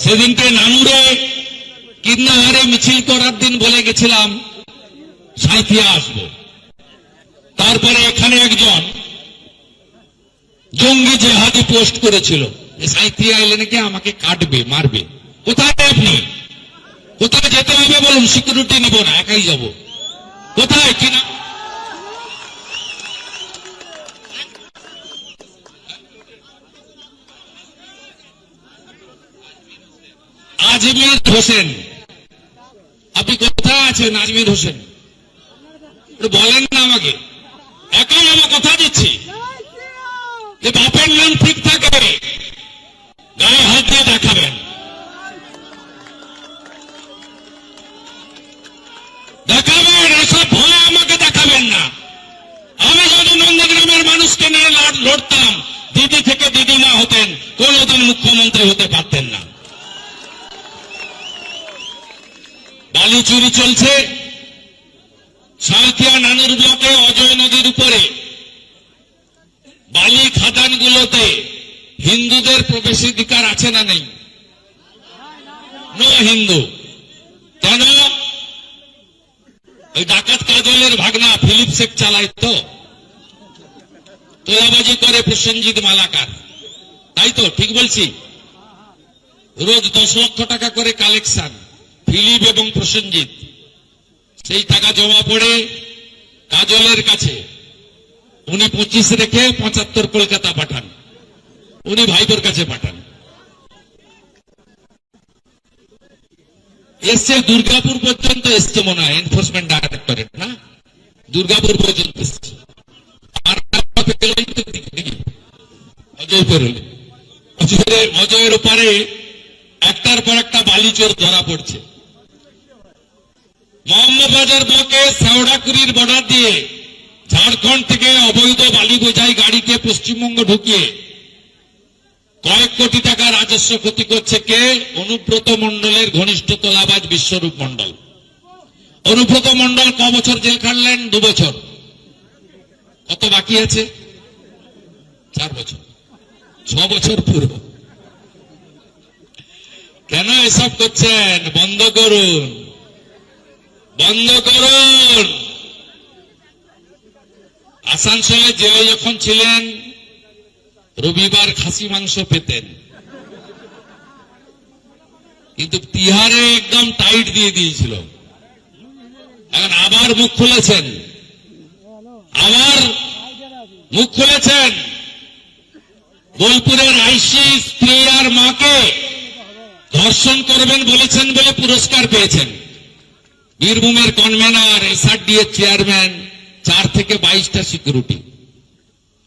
সেদিনকে নানুরে কিন্নাহারে মিছিল করার দিন বলে গেছিলাম সাঁথিয়া আসব। তারপরে এখানে একজন জঙ্গি জেহাদি পোস্ট করেছিল সাঁথিয়া এলে নাকি আমাকে কাটবে, মারবে। কোথায় আপনি? কোথায় যেতে হবে বলুন, সিকিউরিটি নিব না, একাই যাব। কোথায়? কিনা আজমির হোসেন। আপনি কোথায় আছেন আজমির হোসেন? বলেন না আমাকে। একাই আমার কথা দিচ্ছি। যে বাপের নাম ঠিক থাকে, গায়ে হাত দিয়ে দেখাবেন। দেখাবেন, এসব ভয় আমাকে দেখাবেন না। আমি যদি নন্দগ্রামের মানুষকে নিয়ে লড়- লড়তাম, দিদি থেকে দিদিমা হতেন, কোনোদিন মুখ্যমন্ত্রী হতে পারতেন না বালি চুরি চলছে। সাঁথিয়া নানুর ব্লকে অজয় নদীর উপরে। বালি খাদানগুলোতে হিন্দুদের প্রবেশাধিকার আছে না নেই? নো হিন্দু কেন? ওই ডাকাত কাজলের ভাগনা ফিলিপ শেখ চালায় তো। তোলাবাজি করে প্রসেনজিৎ মালাকার। তাই তো, ঠিক বলছি। রোজ দশ লক্ষ টাকা করে কালেকশন। ফিলিপ এবং প্রসেনজিৎ। সেই টাকা জমা পড়ে কাজলের কাছে। উনি পঁচিশ রেখে পঁচাত্তর কলকাতা পাঠান। উনি ভাইপোর কাছে পাঠান। এসছে দুর্গাপুর পর্যন্ত এসছে মনে হয় এনফোর্সমেন্ট ডাইরেক্টরেট না? দুর্গাপুর পর্যন্ত এসছে। অজয়ের অজয়ের ওপারে একটার পর একটা বালিচোর ধরা পড়ছে। মোহাম্মদবাজার ব্লকে শেওড়াকুড়ির বর্ডার দিয়ে ঝাড়খণ্ড থেকে অবৈধ বালি বোঝাই গাড়িকে পশ্চিমবঙ্গ ঢুকিয়ে কয়েক কোটি টাকা রাজস্ব ক্ষতি করছে কে? অনুব্রত মন্ডলের ঘনিষ্ঠ তোলাবাজ বিশ্বরূপ মন্ডল অনুব্রত মণ্ডল ক বছর জেল খাটলেন? দু বছর। কত বাকি আছে? চার বছর। ছ বছর পুরো কেন এসব করছেন? বন্ধ করুন। বন্ধ করুন। আসানসোলে জেলে যখন ছিলেন, রবিবার খাসি মাংস পেতেন। কিন্তু তিহারে একদম টাইট দিয়ে দিয়েছিল। এখন আবার মুখ খুলেছেন। আবার মুখ খুলেছেন। বোলপুরের আইসি স্ত্রী আর মাকে ধর্ষণ করবেন বলেছেন বলে পুরস্কার পেয়েছেন। বীরভূমের কনভেনার এসআরডি এর চেয়ারম্যান চার থেকে বাইশটা সিকিউরিটি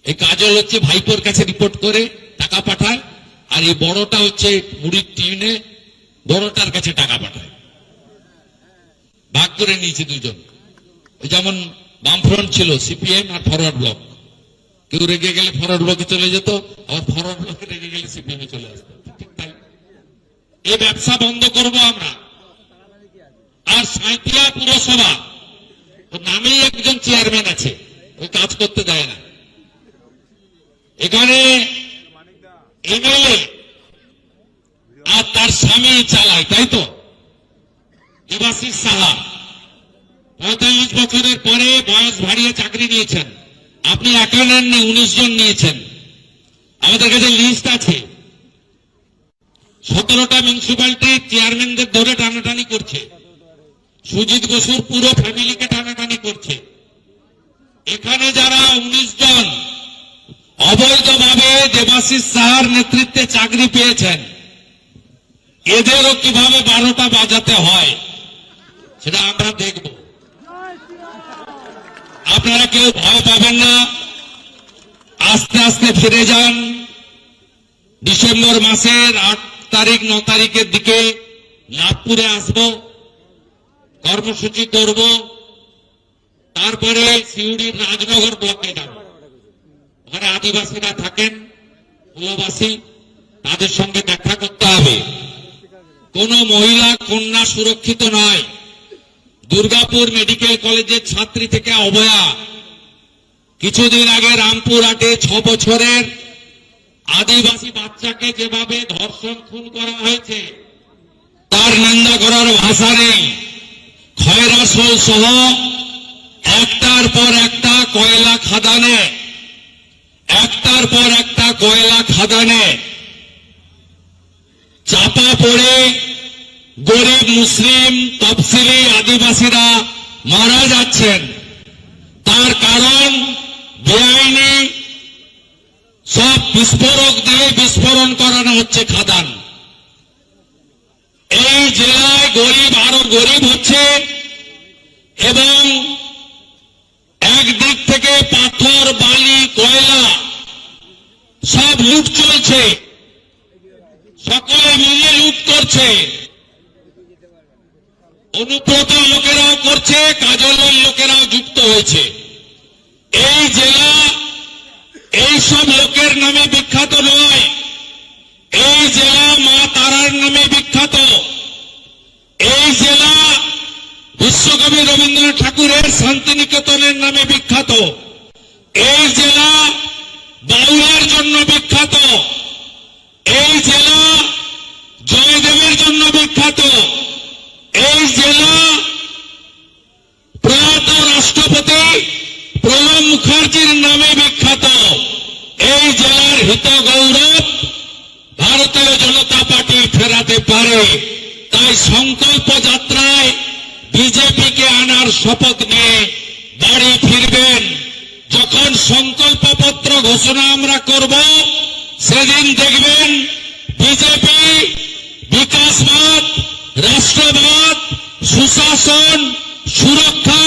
এই কাজল হচ্ছে ভাইপোর কাছে রিপোর্ট করে, টাকা পাঠায়, আর এই বড়টা হচ্ছে মুড়ির টিনে, বড়টার কাছে টাকা পাঠায়। ভাগ করে নিয়েছে দুজন যেমন বামফ্রন্ট ছিল সিপিএম আর ফরওয়ার্ড ব্লক কেউ রেগে গেলে ফরওয়ার্ড ব্লকে চলে যেত, আবার ফরওয়ার্ড ব্লকে রেগে গেলে সিপিএম এ চলে আসতো। এই ব্যবসা বন্ধ করব আমরা। আর সাঁইতিয়া পুরসভা নামেই একজন চেয়ারম্যান আছে, ওই কাজ করতে দেয় না। এখানে এমএলএ আর তার স্বামী চালায়, তাই তো? দেবাশিস সাহা। পঁয়তাল্লিশ বছরের পরে বয়স বাড়িয়ে চাকরি নিয়েছেন। আপনি একা নেননি, উনিশ জন নিয়েছেন। আমাদের কাছে লিস্ট আছে। সতেরোটা মিউনিসিপ্যালিটির চেয়ারম্যানদের ধরে টানাটানি করছে। সুজিত বসুর পুরো ফ্যামিলিকে টানাটানি করছে। এখানে যারা উনিশ জন অবৈধভাবে দেবাশিস সাহার নেতৃত্বে চাকরি পেয়েছেন, এদেরও কীভাবে বারোটা বাজাতে হয়, সেটা আমরা দেখব। আপনারা কেউ ভয় পাবেন না। আস্তে আস্তে ফিরে যান। ডিসেম্বর মাসের আট তারিখ, ন তারিখের দিকে নাগপুরে আসব। কর্মসূচি করব, তারপরে সিউড়ির রাজনগর ব্লকে যাব। ওখানে আদিবাসীরা থাকেন কুলবাসী তাদের সঙ্গে দেখা করতে হবে। কোন মহিলা, কন্যা সুরক্ষিত নয়। দুর্গাপুর মেডিকেল কলেজের ছাত্রী থেকে অবয়া। কিছুদিন আগে রামপুর রামপুরহাটে ছ বছরের আদিবাসী বাচ্চাকে যেভাবে ধর্ষণ, খুন করা হয়েছে, তার নিন্দা করার ভাষা নেই। খয়রাসোল সহ একটার পর একটা কয়লা খাদানে, একটার পর একটা কয়লা খাদানে চাপা পড়ে গরিব মুসলিম, তফসিলি আদিবাসীরা মারা যাচ্ছেন। তার কারণ বেআইনি, সব বিস্ফোরক দিয়ে বিস্ফোরণ করানো হচ্ছে খাদান। এই জেলায় গরিব আরও গরিব হচ্ছে এবং একদিক থেকে পাথর বালি কয়লা সব চলছে সকলে মিলে লুট করছে। অনুব্রত লোকেরাও করছে, কাজলের লোকেরাও যুক্ত হয়েছে। এই জেলা, এই সব লোকের নামে বিখ্যাত নয়। এই জেলা মা তারার নামে বিখ্যাত। এই জেলা বিশ্বকবি রবীন্দ্রনাথ ঠাকুরের শান্তিনিকেতনের নামে বিখ্যাত। এই জেলা বাউলের জন্য বিখ্যাত। এই জেলা জয়দেবের জন্য বিখ্যাত। এই জেলা প্রয়াত রাষ্ট্রপতি প্রণব মুখার্জির নামে বিখ্যাত। এই জেলার হিত গৌরব ভারতীয় জনতা পার্টি ফেরাতে পারে। তাই সংকল্প যাত্রায় বিজেপিকে আনার শপথ নিয়ে বাড়ি ফিরবেন। যখন সংকল্পপত্র ঘোষণা আমরা করব সেদিন দেখবেন বিজেপি, বিকাশবাদ, রাষ্ট্রবাদ, সুশাসন, সুরক্ষা,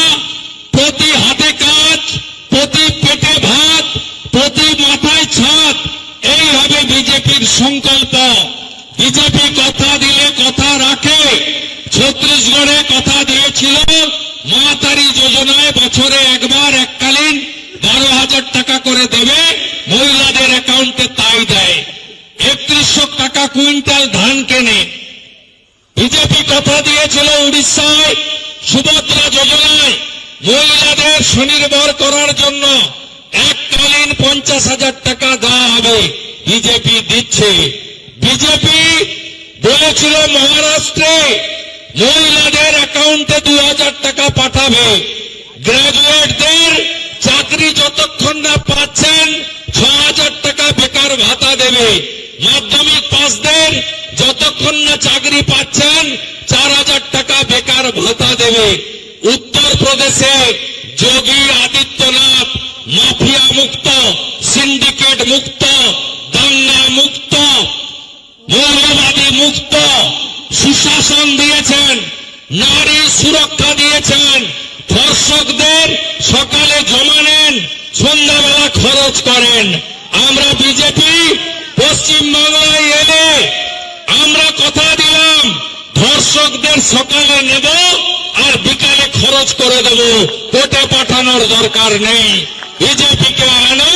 প্রতি হাতে কাজ, প্রতি পেটে ভাত, প্রতি মাথায় ছাদ, এই হবে বিজেপির সংকল্প। বিজেপি কথা দিলে কথা রাখে, ছত্তিশগড়ে কথা দিয়েছিল মাতারি যোজনায় বছরে একবার এককালীন বারো হাজার টাকা করে দেবে মহিলাদের অ্যাকাউন্টে তাই দেয়। একত্রিশশো টাকা কুইন্টাল ধান কেনে। বিজেপি কথা দিয়েছিল উড়িষ্যায়, সুভদ্রা যোজনায়। মহিলাদের স্বনির্ভর করার জন্য এককালীন পঞ্চাশ হাজার টাকা দেওয়া হবে, বিজেপি দিচ্ছে। বিজেপি বলেছিল মহারাষ্ট্রে মহিলাদের অ্যাকাউন্টে দু হাজার টাকা পাঠাবে। গ্রাজুয়েটদের চাকরি যতক্ষণ না পাচ্ছেন ছ হাজার টাকা বেকার ভাতা দেবে। মাধ্যমিক পাসদের যতক্ষণ না চাকরি পাচ্ছেন, চার হাজার টাকা বেকার ভাতা দেবে। উত্তর প্রদেশে যোগী আদিত্যনাথ, মাফিয়া মুক্ত, সিন্ডিকেট মুক্ত, দাঙ্গা মুক্ত, মৌলবাদী মুক্ত, সুশাসন দিয়েছেন, নারী সুরক্ষা দিয়েছেন, ধর্ষকদের সকালে জমা নেন, সন্ধ্যাবেলা খরচ করেন। পশ্চিম বাংলায় এলে আমরা কথা দিলাম, ধর্ষকদের সকালে নেব আর বিকালে খরচ করে দেব। কোটে পাঠানোর দরকার নেই। বিজেপিকে আনো